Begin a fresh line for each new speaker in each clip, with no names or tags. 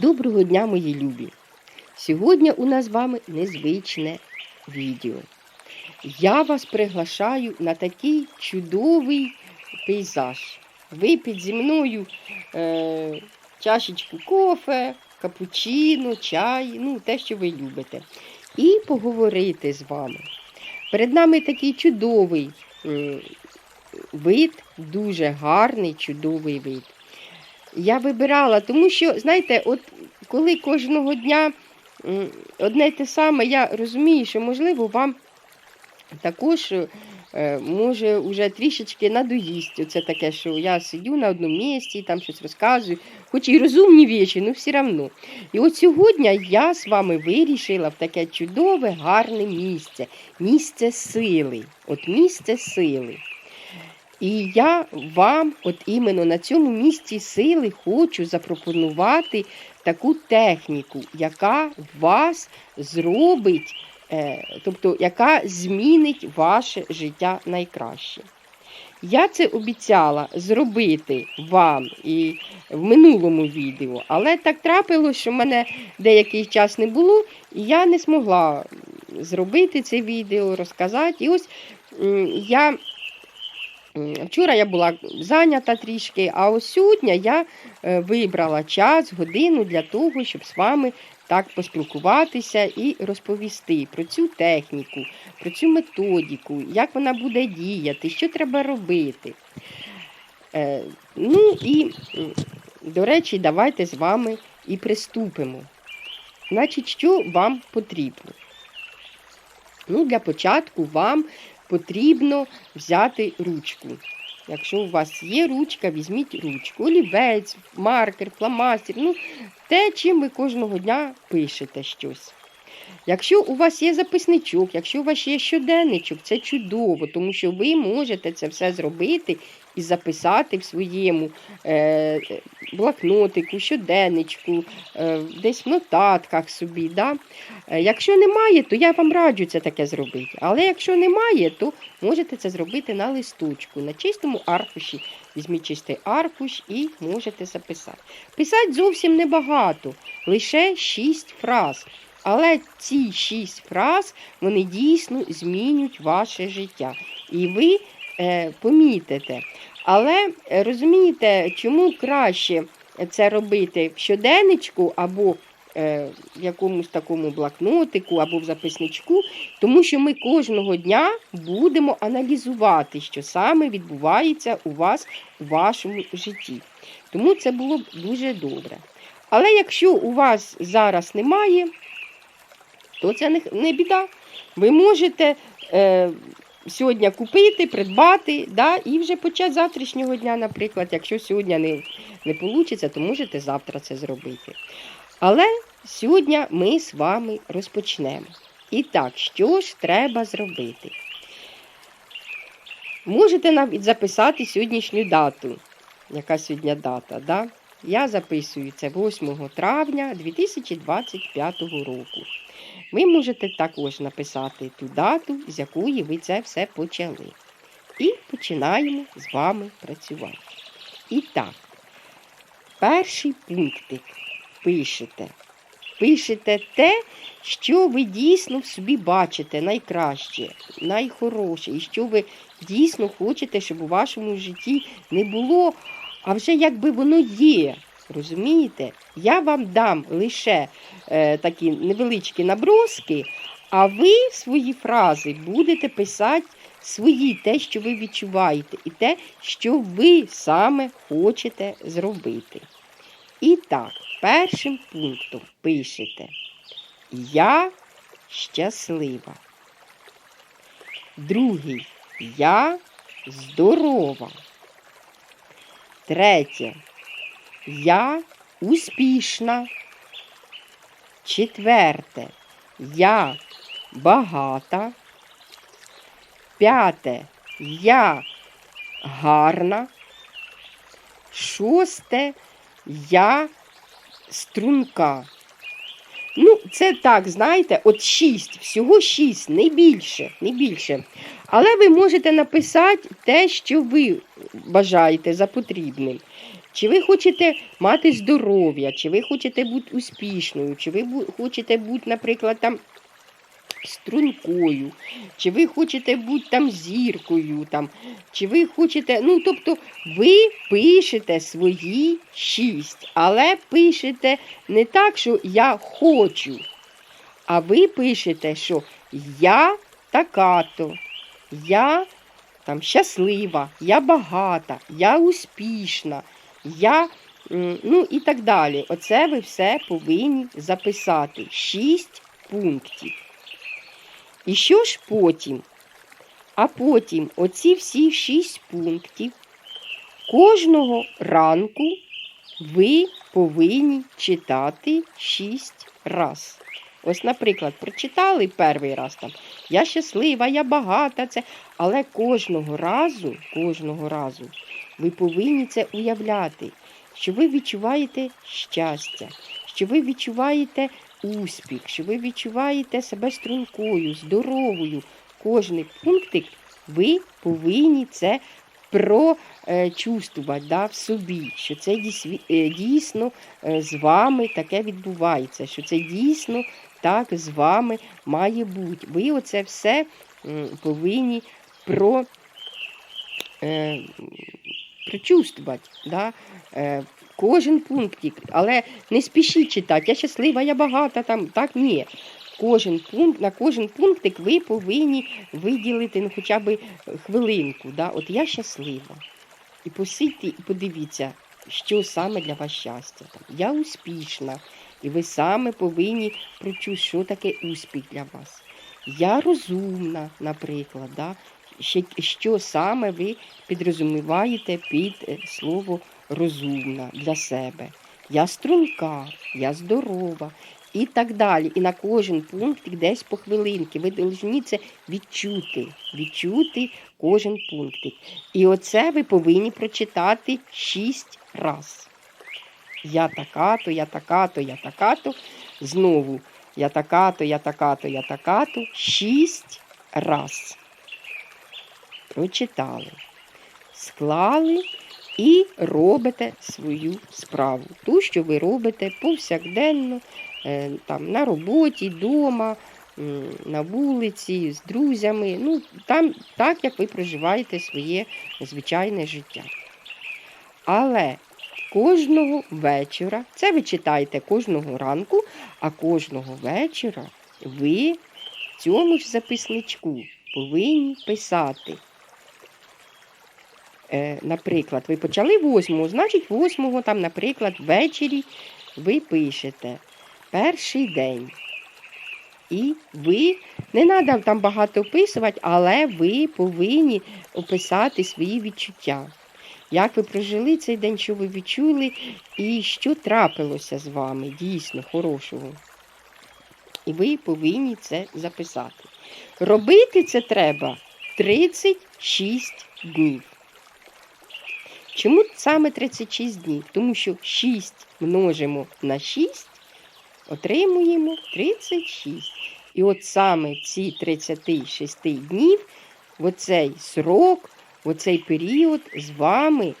Доброго дня, мої любі! Сьогодні у нас з вами незвичне відео. Я вас приглашаю на такий чудовий пейзаж. Випіть зі мною е, чашечку кофе, капучино, чай, ну те, що ви любите. І поговорити з вами. Перед нами такий чудовий м, вид, дуже гарний, чудовий вид. Я вибирала, тому що, знаєте, от коли кожного дня одне й те саме, я розумію, що, можливо, вам також е, може вже трішечки надоїсть. Оце таке, що я сидю на одному місці, там щось розказую, хоч і розумні вічі, ну все одно. І от сьогодні я з вами вирішила в таке чудове, гарне місце, місце сили. От місце сили. І я вам, от іменно на цьому місці сили, хочу запропонувати таку техніку, яка вас зробить, е, тобто яка змінить ваше життя найкраще. Я це обіцяла зробити вам і в минулому відео, але так трапилось, що в мене деякий час не було, і я не змогла зробити це відео, розказати. І ось я Вчора я була зайнята трішки, а ось сьогодні я е, вибрала час, годину для того, щоб з вами так поспілкуватися і розповісти про цю техніку, про цю методику, як вона буде діяти, що треба робити. Е, Ну і, до речі, давайте з вами і приступимо. Значить, що вам потрібно? Ну, Для початку вам потрібно взяти ручку. Якщо у вас є ручка, візьміть ручку, олівець, маркер, фломастер, ну, те, чим ви кожного дня пишете щось. Якщо у вас є записничок, якщо у вас є щоденничок, це чудово, тому що ви можете це все зробити і записати в своєму е, блокнотику, щоденничку, е, десь в нотатках собі. Да? Е, Якщо немає, то я вам раджу це таке зробити. Але якщо немає, то можете це зробити на листочку, на чистому аркуші. Візьміть чистий аркуш і можете записати. Писати зовсім небагато, лише 6 фраз. Але ці шість фраз вони дійсно змінюють ваше життя. І ви е, помітите. Але е, розумієте, чому краще це робити в щоденничку або е, в якомусь такому блокнотику, або в записничку, тому що ми кожного дня будемо аналізувати, що саме відбувається у вас у вашому житті. Тому це було б дуже добре. Але якщо у вас зараз немає, то це не, не біда. Ви можете е, сьогодні купити, придбати, да, і вже почати завтрашнього дня, наприклад. Якщо сьогодні не, не вийде, то можете завтра це зробити. Але сьогодні ми з вами розпочнемо. І так, що ж треба зробити? Можете навіть записати сьогоднішню дату. Яка сьогодні дата? Да? Я записую це 8 травня 2025 року. Ви можете також написати ту дату, з якої ви це все почали. І починаємо з вами працювати. І так, перший пунктик пишете. Пишете те, що ви дійсно в собі бачите найкраще, найхороше, і що ви дійсно хочете, щоб у вашому житті не було, а вже якби воно є. Розумієте? Я вам дам лише е, такі невеличкі наброски, а ви свої фрази будете писати свої, те, що ви відчуваєте, і те, що ви саме хочете зробити. І так, першим пунктом пишете Я щаслива. Другий Я здорова. Третє. Я успішна. Четверте. Я багата. П'яте. Я гарна. Шосте. Я струнка. Це так, знаєте, от шість, всього шість, не більше, не більше. Але ви можете написати те, що ви бажаєте за потрібним. Чи ви хочете мати здоров'я, чи ви хочете бути успішною, чи ви хочете бути, наприклад, там стрункою, чи ви хочете бути там зіркою, там, чи ви хочете. Ну, тобто, ви пишете свої шість, але пишете не так, що я хочу, а ви пишете, що я така-то, я там щаслива, я багата, я успішна, я. Ну і так далі. Оце ви все повинні записати. Шість пунктів. І що ж потім? А потім оці всі шість пунктів кожного ранку ви повинні читати шість раз. Ось, наприклад, прочитали перший раз там Я щаслива, я багата, це. Але кожного разу, кожного разу ви повинні це уявляти, що ви відчуваєте щастя, що ви відчуваєте успіх, що ви відчуваєте себе стрункою, здоровою. Кожний пунктик ви повинні це прочувствувати да, в собі, що це е, дійсно е, з вами таке відбувається, що це дійсно так з вами має бути. Ви оце все повинні про, е, прочувствувати. Да? Кожен пунктик, але не спішіть читати, я щаслива, я багата, там, так ні. Кожен пункт, на кожен пунктик ви повинні виділити ну, хоча б хвилинку. Да? От я щаслива. І посидьте і подивіться, що саме для вас щастя. Там, я успішна, і ви саме повинні прочути, що таке успіх для вас. Я розумна, наприклад. Да? Що саме ви підрозуміваєте під е, слово розумна для себе. Я струнка, я здорова і так далі. І на кожен пункт десь по хвилинки. Ви повинні це відчути, відчути кожен пунктик. І оце ви повинні прочитати шість раз. Я така-то, я така-то, я така-то. Знову я така-то, я така-то, я така-то. Шість раз. Прочитали. Склали і робите свою справу. Ту, що ви робите повсякденно, е, там, на роботі, вдома, на вулиці, з друзями. Ну, там так, як ви проживаєте своє звичайне життя. Але кожного вечора, це ви читаєте кожного ранку, а кожного вечора ви цьому ж записничку повинні писати. Е, Наприклад, ви почали восьмого, значить, восьмого, там, наприклад, ввечері ви пишете перший день. І ви не треба там багато описувати, але ви повинні описати свої відчуття. Як ви прожили цей день, що ви відчули, і що трапилося з вами дійсно хорошого. І ви повинні це записати. Робити це треба 36 днів. Чому саме 36 днів? Тому що 6 множимо на 6, отримуємо 36. І от саме ці 36 днів, оцей срок, оцей період з вами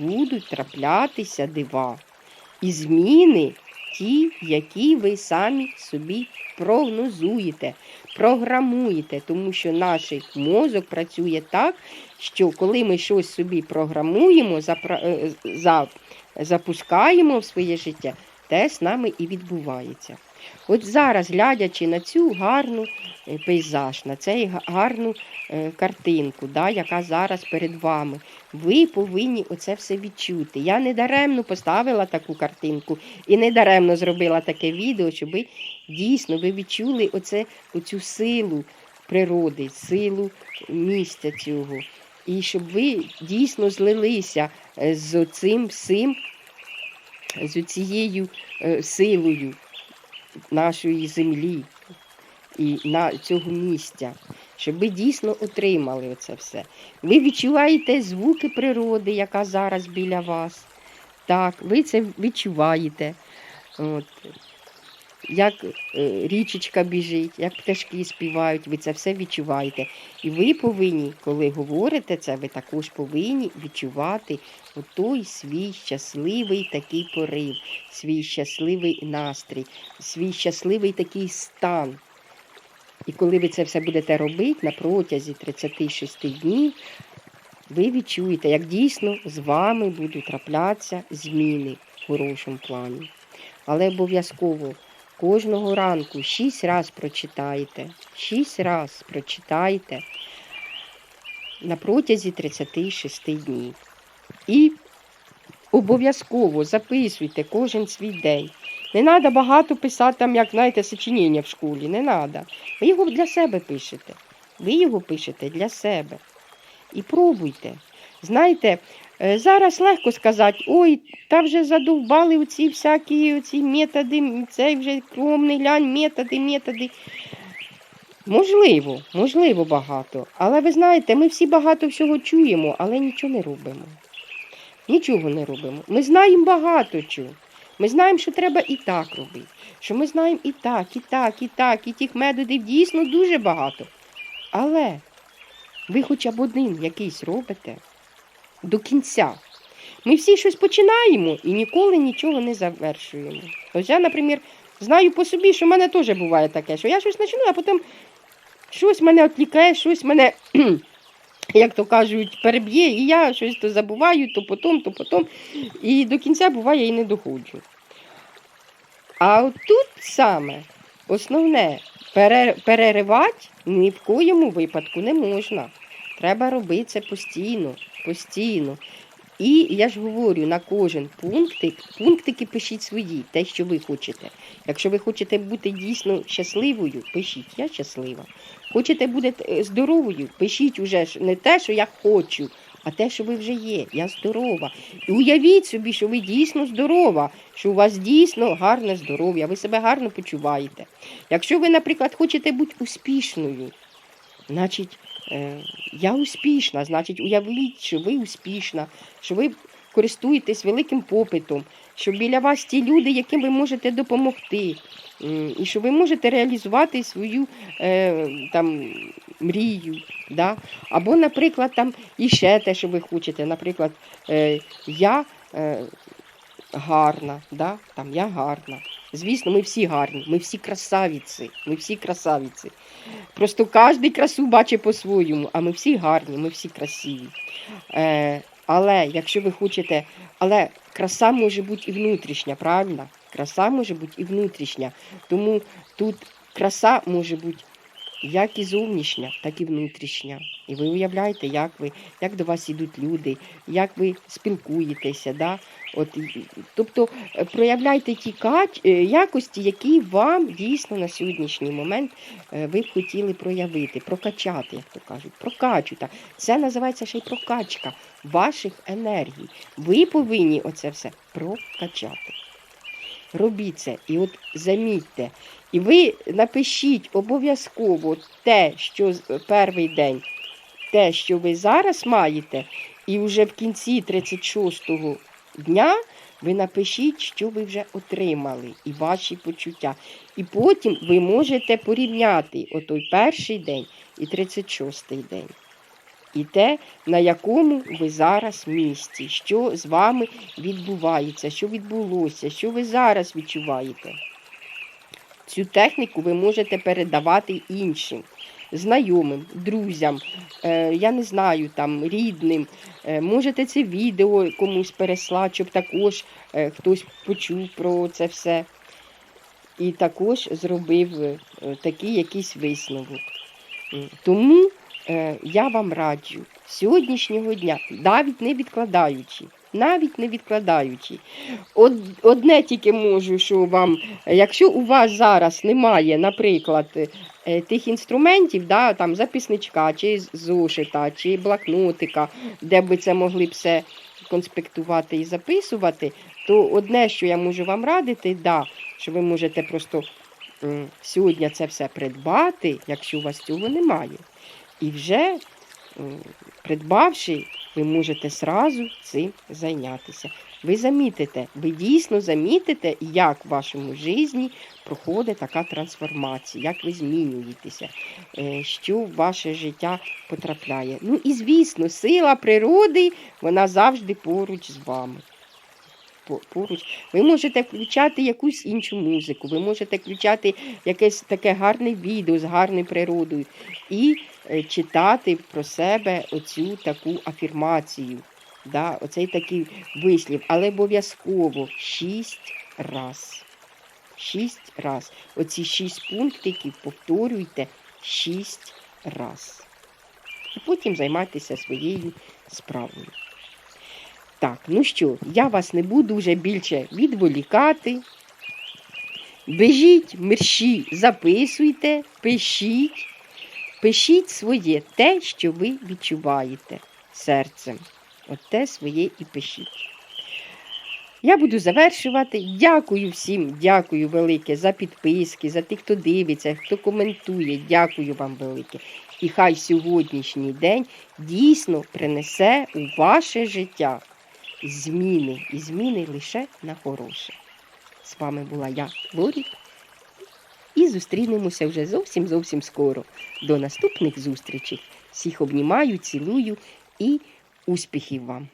будуть траплятися дива. І зміни ті, які ви самі собі прогнозуєте, програмуєте, тому що наш мозок працює так, що коли ми щось собі програмуємо, е, запускаємо в своє життя, те з нами і відбувається. От зараз, глядячи на цю гарну е, пейзаж, на цю гарну е, картинку, да, яка зараз перед вами, ви повинні оце все відчути. Я не даремно поставила таку картинку і не даремно зробила таке відео, щоб ви дійсно ви відчули оце, оцю силу природи, силу місця цього. І щоб ви дійсно злилися е, з цим всім, з цією силою нашої землі і на цього місця, щоб ви дійсно отримали це все. Ви відчуваєте звуки природи, яка зараз біля вас. Так, ви це відчуваєте. От. Як е, річечка біжить, як пташки співають, ви це все відчуваєте. І ви повинні, коли говорите це, ви також повинні відчувати той свій щасливий такий порив, свій щасливий настрій, свій щасливий такий стан. І коли ви це все будете робити на протязі 36 днів, ви відчуєте, як дійсно з вами будуть траплятися зміни в хорошому плані. Але обов'язково кожного ранку шість раз прочитайте, шість раз прочитайте на протязі 36 днів. І обов'язково записуйте кожен свій день. Не треба багато писати, там, як знаєте, сочинення в школі. Не треба. Ви його для себе пишете. Ви його пишете для себе. І пробуйте. Знаєте, зараз легко сказати, ой, та вже задовбали оці всякі оці методи, цей вже кромний глянь, методи, методи. Можливо, можливо, багато. Але ви знаєте, ми всі багато всього чуємо, але нічого не робимо. Нічого не робимо. Ми знаємо багато чого. Ми знаємо, що треба і так робити. Що ми знаємо і так, і так, і так, і тих методів дійсно дуже багато. Але ви хоча б один якийсь робите до кінця. Ми всі щось починаємо і ніколи нічого не завершуємо. Ось я, наприклад, знаю по собі, що в мене теж буває таке, що я щось почну, а потім щось мене відлікає, щось мене, як то кажуть, переб'є, і я щось то забуваю, то потім, то потім. І до кінця буває і не доходжу. А от тут саме основне пере- переривати ні в коєму випадку не можна. Треба робити це постійно, постійно. І я ж говорю на кожен пунктик, пунктики пишіть свої, те, що ви хочете. Якщо ви хочете бути дійсно щасливою, пишіть, я щаслива. Хочете бути е, здоровою, пишіть уже не те, що я хочу, а те, що ви вже є. Я здорова. І уявіть собі, що ви дійсно здорова, що у вас дійсно гарне здоров'я, ви себе гарно почуваєте. Якщо ви, наприклад, хочете бути успішною, значить, я успішна, значить, уявіть, що ви успішна, що ви користуєтесь великим попитом, що біля вас ті люди, яким ви можете допомогти, і що ви можете реалізувати свою е, там, мрію. Да? Або, наприклад, там іще те, що ви хочете. Наприклад, е, я е, гарна, да? там, я гарна. Звісно, ми всі гарні, ми всі красавіці, ми всі красавіці. Просто кожен красу бачить по-своєму, а ми всі гарні, ми всі красиві. Е, але якщо ви хочете, але краса може бути і внутрішня, правильно? Краса може бути і внутрішня. Тому тут краса може бути як і зовнішня, так і внутрішня. І ви уявляєте, як ви, як до вас ідуть люди, як ви спілкуєтеся. Да? От, тобто е, проявляйте ті е, якості, які вам дійсно на сьогоднішній момент е, ви б хотіли проявити, прокачати, як то кажуть, прокачуйте. Це називається ще й прокачка ваших енергій. Ви повинні оце все прокачати. Робіть це і от замітьте. І ви напишіть обов'язково те, що перший день, те, що ви зараз маєте, і вже в кінці 36-го дня ви напишіть, що ви вже отримали, і ваші почуття. І потім ви можете порівняти отой перший день і 36-й день. І те, на якому ви зараз місці, що з вами відбувається, що відбулося, що ви зараз відчуваєте. Цю техніку ви можете передавати іншим, знайомим, друзям, е, я не знаю, там, рідним. Е, можете це відео комусь переслати, щоб також е, хтось почув про це все. І також зробив такий якийсь висновок. Тому я вам раджу сьогоднішнього дня, навіть не відкладаючи, навіть не відкладаючи. Од, одне тільки можу, що вам, е, якщо у вас зараз немає, наприклад, е, тих інструментів, да, там записничка, чи зошита, чи блокнотика, де би це могли б все конспектувати і записувати, то одне, що я можу вам радити, да, що ви можете просто сьогодні це все придбати, якщо у вас цього немає. І вже придбавши, ви можете зразу цим зайнятися. ви замітите, ви дійсно замітите, як в вашому житті проходить така трансформація, як ви змінюєтеся, е, що в ваше життя потрапляє. Ну і звісно, сила природи, вона завжди поруч з вами. По- Поруч. Ви можете включати якусь іншу музику, ви можете включати якесь таке гарне відео з гарною природою і е, читати про себе оцю таку афірмацію. Да, оцей такий вислів, але обов'язково шість раз. Шість раз. Оці шість пунктиків повторюйте шість раз. І потім займайтеся своєю справою. Так, ну що, я вас не буду вже більше відволікати. Бежіть, мерщі, записуйте, пишіть, пишіть своє те, що ви відчуваєте серцем. От те своє і пишіть. Я буду завершувати. Дякую всім, дякую велике за підписки, за тих, хто дивиться, хто коментує. Дякую вам велике. І хай сьогоднішній день дійсно принесе у ваше життя зміни. І зміни лише на хороше. З вами була я, Лорік. І зустрінемося вже зовсім зовсім скоро. До наступних зустрічей. Всіх обнімаю, цілую і успіхів вам!